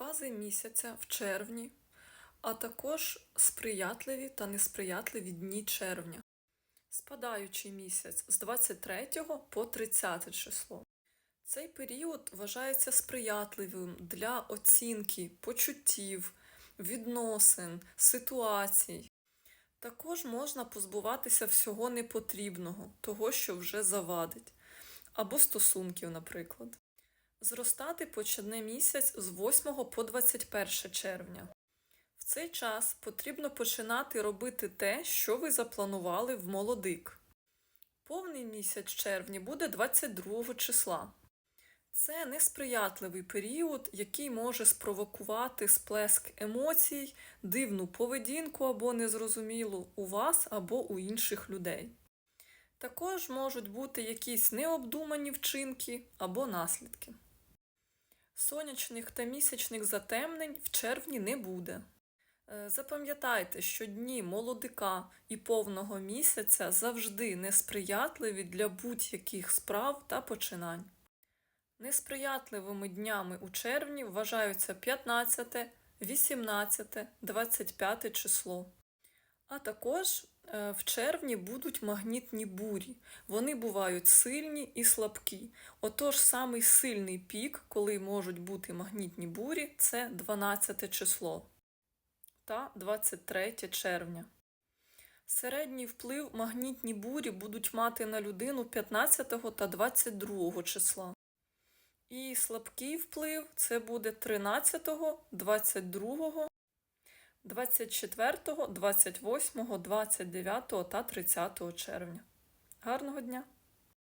Фази місяця в червні, а також сприятливі та несприятливі дні червня. Спадаючий місяць з 23 по 30 число. Цей період вважається сприятливим для оцінки почуттів, відносин, ситуацій. Також можна позбуватися всього непотрібного, того, що вже завадить, або стосунків, наприклад. Зростати почне місяць з 8 по 21 червня. В цей час потрібно починати робити те, що ви запланували в молодик. Повний місяць червня буде 22 числа. Це несприятливий період, який може спровокувати сплеск емоцій, дивну поведінку або незрозумілу у вас або у інших людей. Також можуть бути якісь необдумані вчинки або наслідки. Сонячних та місячних затемнень в червні не буде. Е, Запам'ятайте, що дні молодика і повного місяця завжди несприятливі для будь-яких справ та починань. Несприятливими днями у червні вважаються 15, 18, 25 число. А також в червні будуть магнітні бурі. Вони бувають сильні і слабкі. Отож, самий сильний пік, коли можуть бути магнітні бурі, це 12 число та 23 червня. Середній вплив магнітні бурі будуть мати на людину 15 та 22 числа. І слабкий вплив це буде 13, 22, 24, 28, 29 та 30 червня. Гарного дня!